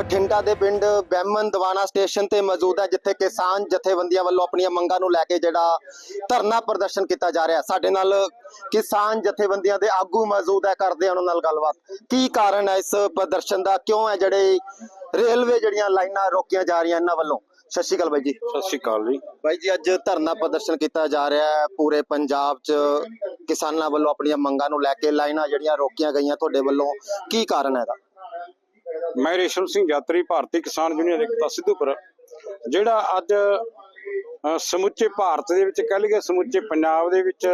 ਬਠਿੰਡਾ ਦੇ ਪਿੰਡ ਬੈਮਨ ਦਵਾਨਾ ਸਟੇਸ਼ਨ ਤੇ ਮੌਜੂਦ ਹੈ ਜਿੱਥੇ ਕਿਸਾਨ ਜਥੇਬੰਦੀਆਂ ਵੱਲੋਂ ਆਪਣੀਆਂ ਮੰਗਾਂ ਨੂੰ ਲੈ ਕੇ ਜਿਹੜਾ ਧਰਨਾ ਪ੍ਰਦਰਸ਼ਨ ਕੀਤਾ ਜਾ ਰਿਹਾ ਸਾਡੇ ਨਾਲ ਕਿਸਾਨ ਜਥੇਬੰਦੀਆਂ ਦੇ ਆਗੂ ਮੌਜੂਦ ਹੈ ਕਰਦੇ ਹਾਂ ਉਹਨਾਂ ਨਾਲ ਗੱਲਬਾਤ। ਕੀ ਕਾਰਨ ਹੈ ਇਸ ਪ੍ਰਦਰਸ਼ਨ ਦਾ? ਕਿਉਂ ਹੈ ਜਿਹੜੇ ਰੇਲਵੇ ਜਿਹੜੀਆਂ ਲਾਈਨਾਂ ਰੋਕੀਆਂ ਜਾ ਰਹੀਆਂ ਇਹਨਾਂ ਵੱਲੋਂ? ਸਤਿ ਸ਼੍ਰੀ ਅਕਾਲ ਬਾਈ ਜੀ। ਸਤਿ ਸ਼੍ਰੀ ਅਕਾਲ ਜੀ। ਬਾਈ ਜੀ ਅੱਜ ਧਰਨਾ ਪ੍ਰਦਰਸ਼ਨ ਕੀਤਾ ਜਾ ਰਿਹਾ ਹੈ। ਪੂਰੇ ਪੰਜਾਬ 'ਚ ਕਿਸਾਨਾਂ ਵੱਲੋਂ ਆਪਣੀਆਂ ਮੰਗਾਂ ਨੂੰ ਲੈ ਕੇ ਲਾਈਨਾਂ ਜਿਹੜੀਆਂ ਰੋਕੀਆਂ ਗਈਆਂ ਤੁਹਾਡੇ ਵੱਲੋਂ ਕੀ ਕਾਰਨ ਹੈ ਇਹਦਾ? ਮੈਂ ਰੇਸ਼ਮ ਸਿੰਘ ਯਾਤਰੀ ਭਾਰਤੀ ਕਿਸਾਨ ਯੂਨੀਅਨ ਏਕਤਾ ਸਿੱਧੂਪੁਰ ਜਿਹੜਾ ਅੱਜ ਸਮੁੱਚੇ ਭਾਰਤ ਦੇ ਵਿੱਚ ਕਹਿ ਲਈਏ ਸਮੁੱਚੇ ਪੰਜਾਬ ਦੇ ਵਿੱਚ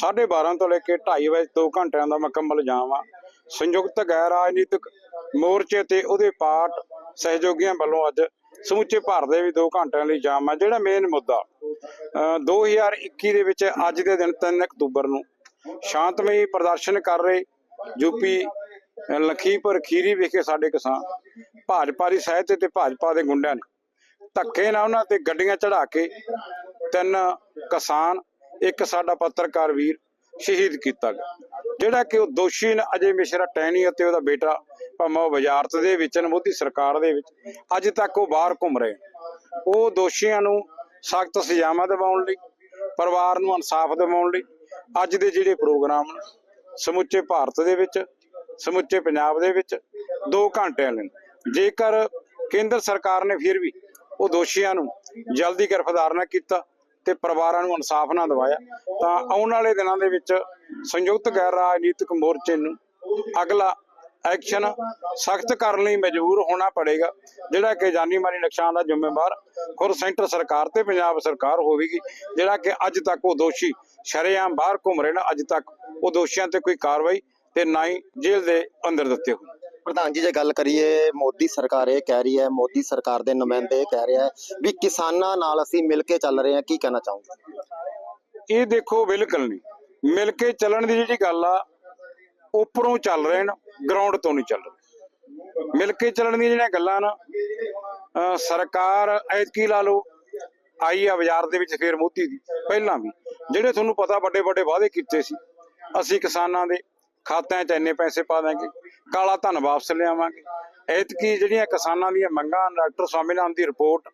12:30 ਤੋਂ ਲੈ ਕੇ 2:30 ਵਜੇ 2 ਘੰਟਿਆਂ ਦਾ ਮੁਕੰਮਲ ਜਾਮ ਆ। ਸੰਯੁਕਤ ਗੈਰ ਰਾਜਨੀਤਿਕ ਮੋਰਚੇ ਤੇ ਉਹਦੇ ਪਾਰਟ ਸਹਿਯੋਗੀਆਂ ਵੱਲੋਂ ਅੱਜ ਸਮੁੱਚੇ ਭਾਰਤ ਦੇ ਵੀ 2 ਘੰਟਿਆਂ ਲਈ ਜਾਮ ਆ। ਜਿਹੜਾ ਮੇਨ ਮੁੱਦਾ ਅ, 2021 ਦੇ ਵਿੱਚ ਅੱਜ ਦੇ ਦਿਨ 3 ਅਕਤੂਬਰ ਨੂੰ ਸ਼ਾਂਤਮਈ ਪ੍ਰਦਰਸ਼ਨ ਕਰ ਰਹੇ ਯੂਪੀ ਅ, ਲਖੀਪੁਰ ਖੀਰੀ ਵਿਖੇ ਸਾਡੇ ਕਿਸਾਨ, ਭਾਜਪਾ ਦੀ ਸਹਾਇਤਾ ਤੇ ਭਾਜਪਾ ਦੇ ਗੁੰਡਿਆਂ ਨੇ ਧੱਕੇ ਨਾਲ ਉਹਨਾਂ ਤੇ ਗੱਡੀਆਂ ਚੜਾ ਕੇ ਤਿੰਨ ਕਿਸਾਨ, ਇੱਕ ਸਾਡਾ ਪੱਤਰਕਾਰ ਵੀਰ ਸ਼ਹੀਦ ਕੀਤਾ ਗਿਆ। ਜਿਹੜਾ ਕਿ ਉਹ ਦੋਸ਼ੀ ਨੇ, ਅਜੇ ਮਿਸ਼ਰਾ ਟੈਣੀ ਅਤੇ ਉਹਦਾ ਬੇਟਾ ਭਾਵੇਂ ਉਹ ਵਜ਼ਾਰਤ ਦੇ ਵਿੱਚ ਮੋਦੀ ਸਰਕਾਰ ਦੇ ਵਿੱਚ, ਅੱਜ ਤੱਕ ਉਹ ਬਾਹਰ ਘੁੰਮ ਰਹੇ ਉਹ ਦੋਸ਼ੀਆਂ ਨੂੰ ਸਖਤ ਸਜ਼ਾਵਾਂ ਦਿਵਾਉਣ ਲਈ, ਪਰਿਵਾਰ ਨੂੰ ਇਨਸਾਫ ਦਿਵਾਉਣ ਲਈ, ਅੱਜ ਦੇ ਜਿਹੜੇ ਪ੍ਰੋਗਰਾਮ ਸਮੁੱਚੇ ਭਾਰਤ ਦੇ ਵਿੱਚ ਸਮੁੱਚੇ ਪੰਜਾਬ ਦੇ ਵਿੱਚ 2 ਘੰਟਿਆਂ ਲਈ। ਜੇਕਰ ਕੇਂਦਰ ਸਰਕਾਰ ਨੇ ਫਿਰ ਵੀ ਉਹ ਦੋਸ਼ੀਆਂ ਨੂੰ ਜਲਦੀ ਗ੍ਰਿਫਤਾਰ ਨਾ ਕੀਤਾ ਤੇ ਪਰਿਵਾਰਾਂ ਨੂੰ ਇਨਸਾਫ ਨਾ ਦਿਵਾਇਆ, ਤਾਂ ਆਉਣ ਵਾਲੇ ਦਿਨਾਂ ਦੇ ਵਿੱਚ ਸੰਯੁਕਤ ਗੈਰ ਰਾਜਨੀਤਿਕ ਮੋਰਚੇ ਨੂੰ ਅਗਲਾ ਐਕਸ਼ਨ ਸਖਤ ਕਰਨ ਲਈ ਮਜਬੂਰ ਹੋਣਾ ਪੜੇਗਾ, ਜਿਹੜਾ ਕਿ ਜਾਨੀ ਮਾਨੀ ਨੁਕਸਾਨ ਦਾ ਜ਼ਿੰਮੇਵਾਰ ਖੁਦ ਸੈਂਟਰ ਸਰਕਾਰ ਤੇ ਪੰਜਾਬ ਸਰਕਾਰ ਹੋਵੇਗੀ, ਜਿਹੜਾ ਕਿ ਅੱਜ ਤੱਕ ਉਹ ਦੋਸ਼ੀ ਸ਼ਰੇਆਮ ਬਾਹਰ ਘੁੰਮ ਰਹੇ ਨੇ, ਅੱਜ ਤੱਕ ਉਹ ਦੋਸ਼ੀਆਂ ਤੇ ਕੋਈ ਕਾਰਵਾਈ ਤੇ ਨਾ ਹੀ ਜੇਲ੍ਹ ਦੇ ਅੰਦਰ ਦਿੱਤੇ ਹੋਏ। ਪ੍ਰਧਾਨ ਜੀ ਜੇ ਗੱਲ ਕਰੀਏ ਮੋਦੀ ਸਰਕਾਰ ਇਹ ਕਹਿ ਰਹੀ ਹੈ ਮੋਦੀ ਸਰਕਾਰ ਦੇ ਨੁਮਾਇੰਦੇ ਕਹਿ ਰਿਹਾ ਵੀ ਕਿਸਾਨਾਂ ਨਾਲ ਅਸੀਂ ਮਿਲ ਕੇ ਚੱਲ ਰਹੇ ਹਾਂ ਕੀ ਕਹਿਣਾ ਚਾਹੋਗੇ? ਇਹ ਦੇਖੋ ਬਿਲਕੁਲ ਨਹੀਂ। ਮਿਲ ਕੇ ਚੱਲਣ ਦੀ ਜਿਹੜੀ ਗੱਲ ਆ ਉੱਪਰੋਂ ਚੱਲ ਰਹੇ ਨੇ ਗਰਾਊਂਡ ਤੋਂ ਨਹੀਂ ਚੱਲ ਰਹੇ। ਮਿਲ ਕੇ ਚੱਲਣ ਦੀਆਂ ਜਿਹੜੀਆਂ ਗੱਲਾਂ ਨਾ ਸਰਕਾਰ ਐਤਕੀ ਲਾ ਲਓ ਆਈ ਆ ਬਾਜ਼ਾਰ ਦੇ ਵਿੱਚ ਫੇਰ ਮੋਦੀ ਦੀ ਪਹਿਲਾਂ ਵੀ। ਜਿਹੜੇ ਤੁਹਾਨੂੰ ਪਤਾ ਵੱਡੇ ਵੱਡੇ ਵਾਅਦੇ ਕੀਤੇ ਸੀ ਅਸੀਂ ਕਿਸਾਨਾਂ ਦੇ ਖਾਤਿਆਂ 'ਚ ਇੰਨੇ ਪੈਸੇ ਪਾ ਦਾਂਗੇ ਕਾਲਾ ਧਨ ਵਾਪਸ ਲਿਆਵਾਂਗੇ। ਐਤਕੀ ਜਿਹੜੀਆਂ ਕਿਸਾਨਾਂ ਦੀਆਂ ਮੰਗਾਂ, ਡਾਕਟਰ ਸਵਾਮੀਨਾਥਨ ਦੀ ਰਿਪੋਰਟ,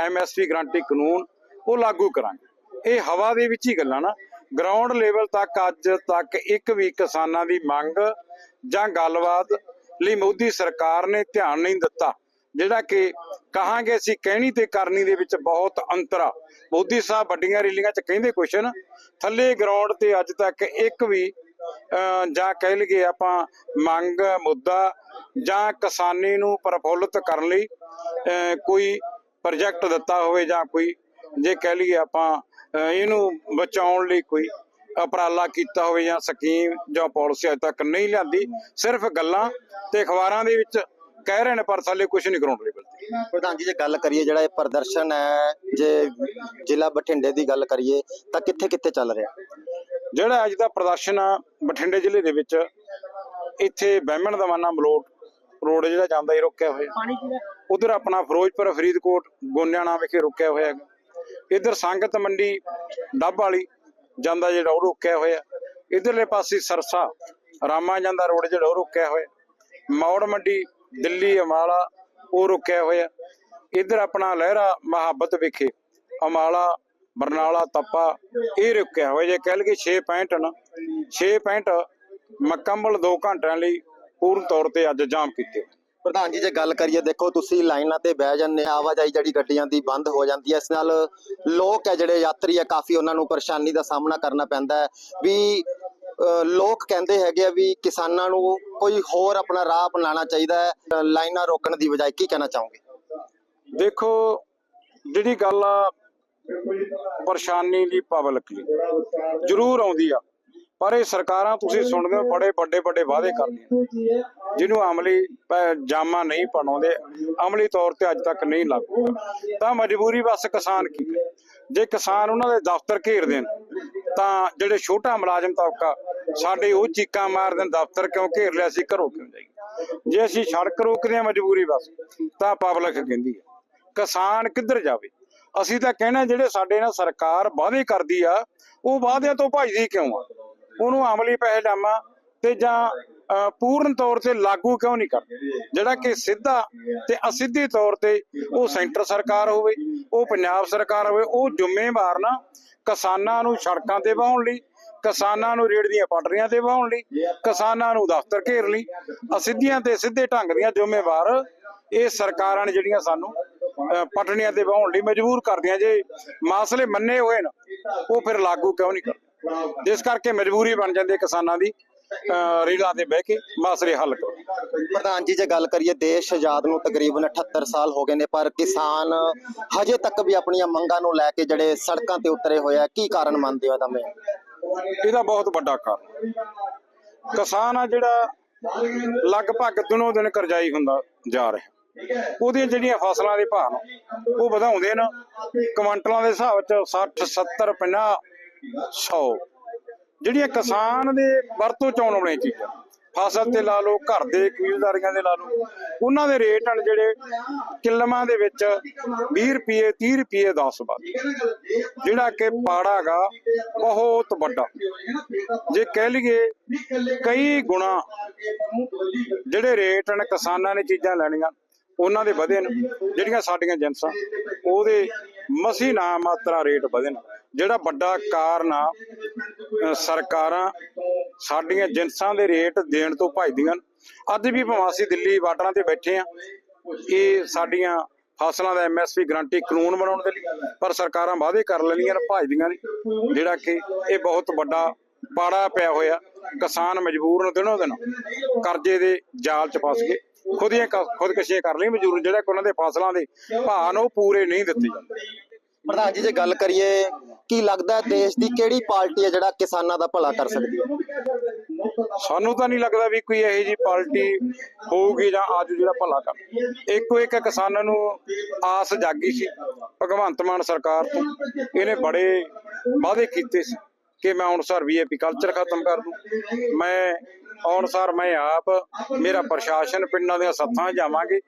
ਐਮਐਸਪੀ ਗਰੰਟੀ ਕਾਨੂੰਨ, ਉਹ ਲਾਗੂ ਕਰਾਂਗੇ। ਇਹ ਹਵਾ ਦੇ ਵਿੱਚ ਹੀ ਗੱਲਾਂ ਨਾ। ਗਰਾਊਂਡ ਲੈਵਲ ਤੱਕ ਅੱਜ ਤੱਕ ਇੱਕ ਵੀ ਕਿਸਾਨਾਂ ਦੀ ਮੰਗ ਜਾਂ ਗੱਲਬਾਤ ਲਈ ਮੋਦੀ ਸਰਕਾਰ ਨੇ ਧਿਆਨ ਨਹੀਂ ਦਿੱਤਾ, ਜਿਹੜਾ ਕਿ ਕਹਾਂਗੇ ਅਸੀਂ ਕਹਿਣੀ ਤੇ ਕਰਨੀ ਦੇ ਵਿੱਚ ਬਹੁਤ ਅੰਤਰ ਆ। ਮੋਦੀ ਸਾਹਿਬ ਵੱਡੀਆਂ ਰੈਲੀਆਂ 'ਚ ਕਹਿੰਦੇ ਕੁਛ ਥੱਲੇ ਗਰਾਊਂਡ ਤੇ ਅੱਜ ਤੱਕ ਇੱਕ ਵੀ ਜਾਂ ਕਹਿ ਲਈਏ ਆਪਾਂ ਮੰਗ, ਮੁੱਦਾ ਜਾਂ ਕਿਸਾਨੀ ਨੂੰ ਪ੍ਰਫੁੱਲਤ ਕਰਨ ਲਈ ਕੋਈ ਪ੍ਰੋਜੈਕਟ ਦਿੱਤਾ ਹੋਵੇ ਜਾਂ ਕੋਈ, ਜੇ ਕਹਿ ਲਈਏ ਆਪਾਂ ਇਹਨੂੰ ਬਚਾਉਣ ਲਈ ਕੋਈ ਉਪਰਾਲਾ ਕੀਤਾ ਹੋਵੇ ਜਾਂ ਸਕੀਮ ਜਾਂ ਪਾਲਿਸੀ ਅਜੇ ਤੱਕ ਨਹੀਂ ਲਿਆਂਦੀ, ਸਿਰਫ ਗੱਲਾਂ ਤੇ ਅਖਬਾਰਾਂ ਦੇ ਵਿੱਚ ਕਹਿ ਰਹੇ ਨੇ ਪਰ ਥੱਲੇ ਕੁਝ ਨਹੀਂ ਗਰਾਊਂਡ ਲੈਵਲ ਤੇ। ਪ੍ਰਧਾਨ ਜੀ, ਜੇ ਗੱਲ ਕਰੀਏ ਜਿਹੜਾ ਇਹ ਪ੍ਰਦਰਸ਼ਨ ਹੈ, ਜੇ ਜ਼ਿਲ੍ਹਾ ਬਠਿੰਡੇ ਦੀ ਗੱਲ ਕਰੀਏ, ਤਾਂ ਕਿੱਥੇ ਕਿੱਥੇ ਚੱਲ ਰਿਹਾ? ਜਿਹੜਾ ਅੱਜ ਦਾ ਪ੍ਰਦਰਸ਼ਨ ਆ ਬਠਿੰਡੇ ਜ਼ਿਲ੍ਹੇ ਦੇ ਵਿੱਚ ਇੱਥੇ ਬਹਿਮਣ ਦਵਾਨਾ ਮਲੋਟ ਰੋਡ ਜਿਹੜਾ ਜਾਂਦਾ ਹੀ ਰੁਕਿਆ ਹੋਇਆ। ਉਧਰ ਆਪਣਾ ਫਿਰੋਜ਼ਪੁਰ ਫਰੀਦਕੋਟ ਗੋਨਿਆਣਾ ਵਿਖੇ ਰੁਕਿਆ ਹੋਇਆ ਹੈਗਾ। ਇਧਰ ਸੰਗਤ ਮੰਡੀ ਡੱਬ ਵਾਲੀ ਜਾਂਦਾ ਜਿਹੜਾ ਉਹ ਰੁਕਿਆ ਹੋਇਆ। ਇਧਰਲੇ ਪਾਸੇ ਸਰਸਾ ਰਾਮਾ ਜਾਂਦਾ ਰੋਡ ਜਿਹੜਾ ਉਹ ਰੁਕਿਆ ਹੋਇਆ। ਮੌੜ ਮੰਡੀ ਦਿੱਲੀ ਅਮਾਲਾ ਉਹ ਰੁਕਿਆ ਹੋਇਆ। ਇਧਰ ਆਪਣਾ ਲਹਿਰਾ ਮੁਹੱਬਤ ਵਿਖੇ ਅਮਾਲਾ ਬਰਨਾਲਾ ਤੱਪਾ ਇਹ ਰੁਕਿਆ ਹੋਇਆ ਜੇ ਕਹਿ ਲਈਏ 6.65 ਨਾ 6.65 ਮੁਕੰਮਲ 2 ਘੰਟਿਆਂ ਲਈ ਪੂਰਨ ਤੌਰ ਤੇ ਅੱਜ ਜਾਮ ਕੀਤੇ ਪ੍ਰਧਾਨ ਜੀ ਜੇ ਗੱਲ ਕਰੀਏ ਦੇਖੋ ਤੁਸੀਂ ਲਾਈਨਾਂ ਤੇ ਬਹਿ ਜਾਂਦੇ ਆਵਾਜਾਈ ਜਿਹੜੀ ਗੱਡੀਆਂ ਦੀ ਬੰਦ ਹੋ ਜਾਂਦੀ ਹੈ ਇਸ ਨਾਲ ਲੋਕ ਹੈ ਜਿਹੜੇ ਯਾਤਰੀ ਹੈ ਕਾਫੀ ਉਹਨਾਂ ਨੂੰ ਪਰੇਸ਼ਾਨੀ ਦਾ ਸਾਹਮਣਾ ਕਰਨਾ ਪੈਂਦਾ ਹੈ। ਵੀ ਲੋਕ ਕਹਿੰਦੇ ਹੈਗੇ ਆ ਵੀ ਕਿਸਾਨਾਂ ਨੂੰ ਕੋਈ ਹੋਰ ਆਪਣਾ ਰਾਹ ਅਪਣਾਉਣਾ ਚਾਹੀਦਾ ਹੈ ਲਾਈਨਾਂ ਰੋਕਣ ਦੀ ਬਜਾਏ ਕੀ ਕਹਿਣਾ ਚਾਹੋਗੇ? ਦੇਖੋ ਜਿਹੜੀ ਗੱਲ ਆ ਪਰੇਸ਼ਾਨੀ ਦੀ ਪਬਲਿਕ ਲਈ। ਜ਼ਰੂਰ ਆਉਂਦੀ ਆ। ਪਰ ਇਹ ਸਰਕਾਰਾਂ ਤੁਸੀਂ ਸੁਣਦੇ ਹੋ, ਬੜੇ ਵੱਡੇ ਵੱਡੇ ਵਾਅਦੇ ਕਰਦੀਆਂ ਜਿਹਨੂੰ ਅਮਲੀ ਜਾਮਾ ਨਹੀਂ ਬਣਾਉਂਦੇ ਅਮਲੀ ਤੌਰ ਤੇ ਅੱਜ ਤੱਕ ਨਹੀਂ ਲਾਗੂ ਤਾਂ ਮਜਬੂਰੀ ਬਸ ਕਿਸਾਨ ਕੀ ਜੇ ਕਿਸਾਨ ਉਹਨਾਂ ਦੇ ਦਫ਼ਤਰ ਘੇਰ ਦੇਣ, ਤਾਂ ਜਿਹੜੇ ਛੋਟਾ ਮੁਲਾਜ਼ਮ ਤਬਕਾ, ਸਾਡੇ ਉਹ ਚੀਕਾਂ ਮਾਰਦੇ ਦਫ਼ਤਰ ਕਿਉਂ ਘੇਰ ਲਿਆ ਸੀ ਘਰੋਂ ਕਿਉਂ ਜਾਈਏ? ਜੇ ਅਸੀਂ ਸੜਕ ਰੋਕਦੇ ਹਾਂ ਮਜਬੂਰੀ ਬਸ, ਤਾਂ ਪਬਲਿਕ ਕਹਿੰਦੀ ਹੈ, ਕਿਸਾਨ ਕਿੱਧਰ ਜਾਵੇ? ਅਸੀਂ ਤਾਂ ਕਹਿਣਾ ਜਿਹੜੇ ਸਾਡੇ ਨਾਲ ਸਰਕਾਰ ਵਾਅਦੇ ਕਰਦੀ ਆ, ਉਹ ਵਾਅਦਿਆਂ ਤੋਂ ਭੱਜਦੀ ਕਿਉਂ ਆ? ਉਹਨੂੰ ਅਮਲੀ ਪਹਿਲਾਮਾ ਤੇ ਜਾਂ ਪੂਰਨ ਤੌਰ ਤੇ ਲਾਗੂ ਕਿਉਂ ਨਹੀਂ ਕਰਦੇ? ਜਿਹੜਾ ਕਿ ਸਿੱਧਾ ਤੇ ਅਸਿੱਧੇ ਤੌਰ ਤੇ ਉਹ ਸੈਂਟਰ ਸਰਕਾਰ ਹੋਵੇ, ਉਹ ਪੰਜਾਬ ਸਰਕਾਰ ਹੋਵੇ, ਉਹ ਜ਼ਿੰਮੇਵਾਰ ਨਾ ਕਿਸਾਨਾਂ ਨੂੰ ਸੜਕਾਂ ਤੇ ਵਾਹੁਣ ਲਈ, ਕਿਸਾਨਾਂ ਨੂੰ ਰੇੜ ਦੀਆਂ ਪਟਰੀਆਂ ਤੇ ਵਾਹੁਣ ਲਈ, ਕਿਸਾਨਾਂ ਨੂੰ ਦਫ਼ਤਰ ਘੇਰ ਲਈ, ਅਸਿੱਧੀਆਂ ਤੇ ਸਿੱਧੇ ਢੰਗ ਦੀਆਂ ਜ਼ਿੰਮੇਵਾਰ ਇਹ ਸਰਕਾਰਾਂ ਨੇ ਜਿਹੜੀਆਂ ਸਾਨੂੰ ਪਟੜੀਆਂ ਤੇ ਵਾਹੁਣ ਲਈ ਮਜਬੂਰ ਕਰਦੀਆਂ ਜੇ ਮਸਲੇ ਮੰਨੇ ਹੋਏ ਨਾ ਉਹ ਫਿਰ ਲਾਗੂ ਕਿਉਂ ਨਹੀਂ ਕਰਦੇ? ਜਿਸ ਕਰਕੇ ਮਜਬੂਰੀ ਬਣ ਜਾਂਦੀ ਕਿਸਾਨਾਂ ਦੀ ਰੇਲਾਂ ਤੇ ਬਹਿ ਕੇ ਮਸਲੇ ਹੱਲ ਕਰੋ। ਪ੍ਰਧਾਨ ਜੀ ਜੇ ਗੱਲ ਕਰੀਏ ਦੇਸ਼ ਆਜ਼ਾਦ ਨੂੰ ਤਕਰੀਬਨ 78 ਸਾਲ ਹੋ ਗਏ ਨੇ ਪਰ ਕਿਸਾਨ ਹਜੇ ਤੱਕ ਵੀ ਆਪਣੀਆਂ ਮੰਗਾਂ ਨੂੰ ਲੈ ਕੇ ਜਿਹੜੇ ਸੜਕਾਂ ਤੇ ਉਤਰੇ ਹੋਏ ਆ ਕੀ ਕਾਰਨ ਮੰਨਦੇ ਹੋ ਇਹਦਾ ਮੈਂ? ਇਹਦਾ ਬਹੁਤ ਵੱਡਾ ਕਾਰਨ। ਕਿਸਾਨ ਆ ਜਿਹੜਾ ਲਗਭਗ ਦਿਨੋਂ ਦਿਨ ਕਰਜ਼ਾਈ ਹੁੰਦਾ ਜਾ ਰਿਹਾ। ਉਹਦੀਆਂ ਜਿਹੜੀਆਂ ਫਸਲਾਂ ਦੇ ਭਾਅ ਨੇ ਉਹ ਵਧਾਉਂਦੇ ਨੇ, ਕੁਆਂਟਲਾਂ ਦੇ ਹਿਸਾਬ ਚ 60 70 50 100 ਜਿਹੜੀਆਂ ਕਿਸਾਨ ਦੇ ਵਰਤੋਂ ਚ ਆਉਣ ਵਾਲੀਆਂ ਚੀਜ਼ਾਂ, ਫਸਲ ਤੇ ਲਾ ਲਓ, ਘਰ ਦੇ ਕਬੀਲਦਾਰੀਆਂ ਦੇ ਲਾ ਲਓ, ਉਹਨਾਂ ਦੇ ਰੇਟ ਹਨ ਜਿਹੜੇ ਕਿਲਮਾਂ ਦੇ ਵਿੱਚ 20 ਰੁਪਏ 30 ਰੁਪਏ 10 ਬਾਅਦ ਜਿਹੜਾ ਕਿ ਪਾੜਾ ਗਾ ਬਹੁਤ ਵੱਡਾ। ਜੇ ਕਹਿ ਲਈਏ, ਕਈ ਗੁਣਾ ਜਿਹੜੇ ਰੇਟ ਹਨ ਕਿਸਾਨਾਂ ਨੇ ਚੀਜ਼ਾਂ ਲੈਣੀਆਂ। ਉਹਨਾਂ ਦੇ ਵਧੇ ਨੇ, ਜਿਹੜੀਆਂ ਸਾਡੀਆਂ ਏਜੰਸਾਂ ਉਹਦੇ ਮਸੀ ਨਾ ਮਾਤਰਾ ਰੇਟ ਵਧੇ ਨੇ। ਜਿਹੜਾ ਵੱਡਾ ਕਾਰਨ ਆ ਸਰਕਾਰਾਂ ਸਾਡੀਆਂ ਏਜੰਸਾਂ ਦੇ ਰੇਟ ਦੇਣ ਤੋਂ ਭੱਜਦੀਆਂ ਨੇ। ਅੱਜ ਵੀ ਭਾਵੇਂ ਅਸੀਂ ਦਿੱਲੀ ਬਾਰਡਰਾਂ ਤੇ ਬੈਠੇ ਆ। ਇਹ ਸਾਡੀਆਂ ਫਸਲਾਂ ਦਾ ਐਮਐਸਪੀ ਗਰੰਟੀ ਕਾਨੂੰਨ ਬਣਾਉਣ ਦੇ ਲਈ, ਪਰ ਸਰਕਾਰਾਂ ਵਾਅਦੇ ਕਰ ਲੈਂਦੀਆਂ ਨੇ, ਭੱਜਦੀਆਂ ਨੇ। ਜਿਹੜਾ ਕਿ ਇਹ ਬਹੁਤ ਵੱਡਾ ਪਾੜਾ ਪਿਆ ਹੋਇਆ, ਕਿਸਾਨ ਮਜਬੂਰ ਨੇ ਦਿਨੋ ਦਿਨ ਕਰਜ਼ੇ ਦੇ ਜਾਲ 'ਚ ਫਸ ਗਏ। ਖੁਦੀਆਂ ਖੁਦਕਸ਼ੀਆਂ ਕਰ ਲਈ ਮਜਬੂਰ ਜਿਹੜਾ ਕਿ ਉਹਨਾਂ ਦੇ ਫਸਲਾਂ ਦੇ ਭਾਅ ਨੇ ਪੂਰੇ ਨਹੀਂ ਦਿੱਤੇ ਜਾਂਦੇ। ਪ੍ਰਧਾਨ ਜੀ ਜੇ ਗੱਲ ਕਰੀਏ ਕੀ ਲੱਗਦਾ ਹੈ ਦੇਸ਼ ਦੀ ਕਿਹੜੀ ਪਾਰਟੀ ਹੈ ਜਿਹੜਾ ਕਿਸਾਨਾਂ ਦਾ ਭਲਾ ਕਰ ਸਕਦੀ ਹੈ? ਸਾਨੂੰ ਤਾਂ ਨਹੀਂ ਲੱਗਦਾ ਵੀ ਕੋਈ ਇਹੋ ਜੀ ਪਾਰਟੀ ਹੋਊਗੀ ਜਾਂ ਅੱਜ ਜਿਹੜਾ ਭਲਾ ਕਰ ਇੱਕੋ ਇੱਕ ਕਿਸਾਨਾਂ ਨੂੰ ਆਸ ਜਾਗੀ ਸੀ ਭਗਵੰਤ ਮਾਨ ਸਰਕਾਰ ਤੋਂ। ਇਹਨੇ ਬੜੇ ਵਾਅਦੇ ਕੀਤੇ ਸੀ ਕਿ ਮੈਂ ਹੁਣ ਸਰ ਵੀਏਪੀ ਕਲਚਰ ਖਤਮ ਕਰ ਦੂੰ। ਮੈਂ ਆਉਣ ਮੈਂ ਆਪ ਮੇਰਾ ਪ੍ਰਸ਼ਾਸਨ ਪਿੰਡਾਂ ਦੀਆਂ ਸੱਥਾਂ ਜਾਵਾਂਗੇ।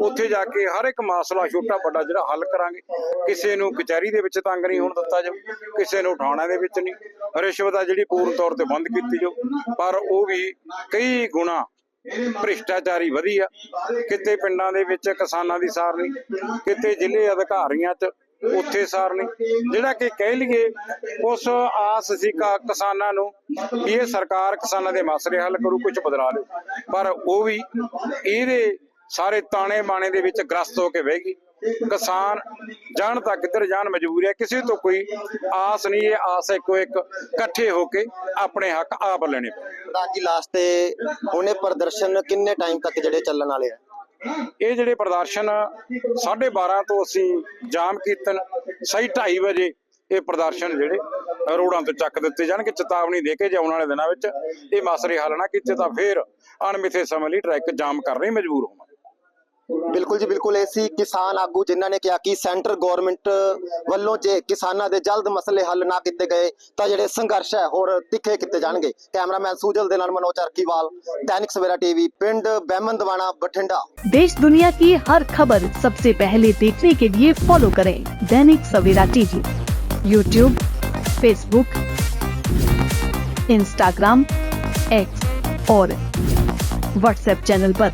ਉੱਥੇ ਜਾ ਕੇ ਹਰ ਇੱਕ ਮਸਲਾ ਛੋਟਾ ਵੱਡਾ ਜਿਹੜਾ ਹੱਲ ਕਰਾਂਗੇ। ਕਿਸੇ ਨੂੰ ਕਚਹਿਰੀ ਦੇ ਵਿੱਚ ਤੰਗ ਨਹੀਂ ਹੋਣ ਦਿੱਤਾ ਜਾਵੇ, ਕਿਸੇ ਨੂੰ ਠਾਣਾ ਦੇ ਵਿੱਚ ਨਹੀਂ। ਰਿਸ਼ਵਤ ਆ ਜਿਹੜੀ ਪੂਰਨ ਤੌਰ ਤੇ ਬੰਦ ਕੀਤੀ ਜਾਊ। ਪਰ ਉਹ ਵੀ ਕਈ ਗੁਣਾ ਭ੍ਰਿਸ਼ਟਾਚਾਰੀ ਵਧੀ ਆ ਕਿਤੇ ਪਿੰਡਾਂ ਦੇ ਵਿੱਚ ਕਿਸਾਨਾਂ ਦੀ ਸਾਰ ਨਹੀਂ, ਕਿਤੇ ਜ਼ਿਲ੍ਹੇ ਅਧਿਕਾਰੀਆਂ 'ਚ ਉੱਥੇ ਸਾਰ ਜਿਹੜਾ ਕਿ ਕਹਿ ਲਈਏ, ਉਸ ਆਸ ਸੀ ਕਿਸਾਨਾਂ ਨੂੰ ਵੀ ਇਹ ਸਰਕਾਰ ਕਿਸਾਨਾਂ ਦੇ ਮਸਲੇ ਹੱਲ ਕਰੂ ਕੁਝ ਬਦਲਾ ਲਿਓ ਪਰ ਉਹ ਵੀ ਇਹਦੇ ਸਾਰੇ ਤਾਣੇ ਬਾਣੇ ਦੇ ਵਿੱਚ ਗ੍ਰਸਤ ਹੋ ਕੇ ਬਹਿ ਗਈ। ਕਿਸਾਨ ਜਾਣ ਤਾਂ ਕਿੱਧਰ ਜਾਣ, ਮਜਬੂਰ ਹੈ। ਕਿਸੇ ਤੋਂ ਕੋਈ ਆਸ ਨਹੀਂ, ਇਹ ਆਸ ਇੱਕੋ ਇੱਕ ਇਕੱਠੇ ਹੋ ਕੇ ਆਪਣੇ ਹੱਕ ਆਪ ਲੈਣੇ। ਪ੍ਰਧਾਨ ਜੀ ਲਾਸਟ ਤੇ ਹੁਣੇ ਪ੍ਰਦਰਸ਼ਨ ਕਿੰਨੇ ਟਾਈਮ ਤੱਕ ਜਿਹੜੇ ਚੱਲਣ ਵਾਲੇ ਆ? ਇਹ ਜਿਹੜੇ ਪ੍ਰਦਰਸ਼ਨ 12:30 ਤੋਂ ਅਸੀਂ ਜਾਮ ਕੀਤਨ ਸਹੀ 2:30 ਵਜੇ ਇਹ ਪ੍ਰਦਰਸ਼ਨ ਜਿਹੜੇ ਰੋਡਾਂ ਤੋਂ ਚੱਕ ਦਿੱਤੇ ਜਾਣਗੇ, ਚੇਤਾਵਨੀ ਦੇ ਕੇ ਜੇ ਆਉਣ ਵਾਲੇ ਦਿਨਾਂ ਵਿੱਚ ਇਹ ਮਸਲੇ ਹੱਲ ਨਾ ਕੀਤੇ ਤਾਂ ਫੇਰ ਅਣਮਿੱਥੇ ਸਮੇਂ ਲਈ ਟਰੈਕ ਜਾਮ ਕਰਨੇ ਮਜਬੂਰ ਹੋਵਾਂਗੇ ਬਿਲਕੁਲ ਜੀ ਬਿਲਕੁਲ ਐਸੀ ਕਿਸਾਨ ਆਗੂ ਜਿਨ੍ਹਾਂ ਨੇ ਕਿਹਾ ਕਿ ਸੈਂਟਰ ਗਵਰਨਮੈਂਟ ਵੱਲੋਂ ਜੇ ਕਿਸਾਨਾਂ ਦੇ ਜਲਦ ਮਸਲੇ ਹੱਲ ਨਾ ਕੀਤੇ ਗਏ ਤਾਂ ਜਿਹੜੇ ਸੰਘਰਸ਼ ਹੈ ਹੋਰ ਤਿੱਖੇ ਕੀਤੇ ਜਾਣਗੇ ਕੈਮਰਾਮੈਨ ਸੂਜਲ ਦੇ ਨਾਲ ਮਨੋਜ ਅਰਕੀਵਾਲ ਦੈਨਿਕ ਸਵੇਰਾ ਟੀਵੀ ਪਿੰਡ ਬਹਿਮਨ ਦਵਾਣਾ ਬਠਿੰਡਾ देश दुनिया की हर खबर सबसे पहले देखने के लिए फॉलो करें Dainik Savera TV YouTube Facebook Instagram X और व्हाट्सएप चैनल पर।